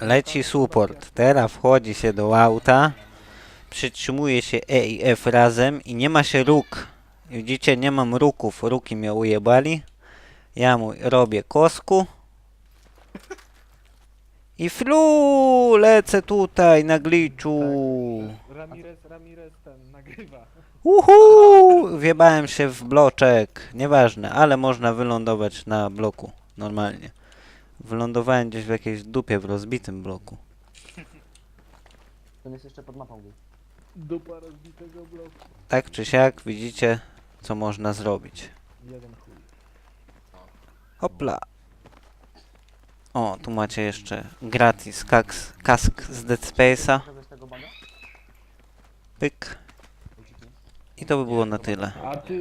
Leci support. Teraz wchodzi się do auta. Przytrzymuje się E i F razem i nie ma się róg. Widzicie, nie mam ruków. Ruki mnie ujebali. Ja mu robię kosku. I flu! Lecę tutaj na glitchu. Ramirez, Ramirez ten nagrywa. Uhu! Wjebałem się w bloczek. Nieważne, ale można wylądować na bloku. Normalnie. Wylądowałem gdzieś w jakiejś dupie w rozbitym bloku. Ten jest jeszcze pod mapą. był. Dupa rozbitego bloku. Tak czy siak widzicie, co można zrobić. Jeden chuj. Hopla. O, tu macie jeszcze gratis kaks, kask z Dead Space'a. Kogoś tego baga? Pyk. I to by było na tyle. A ty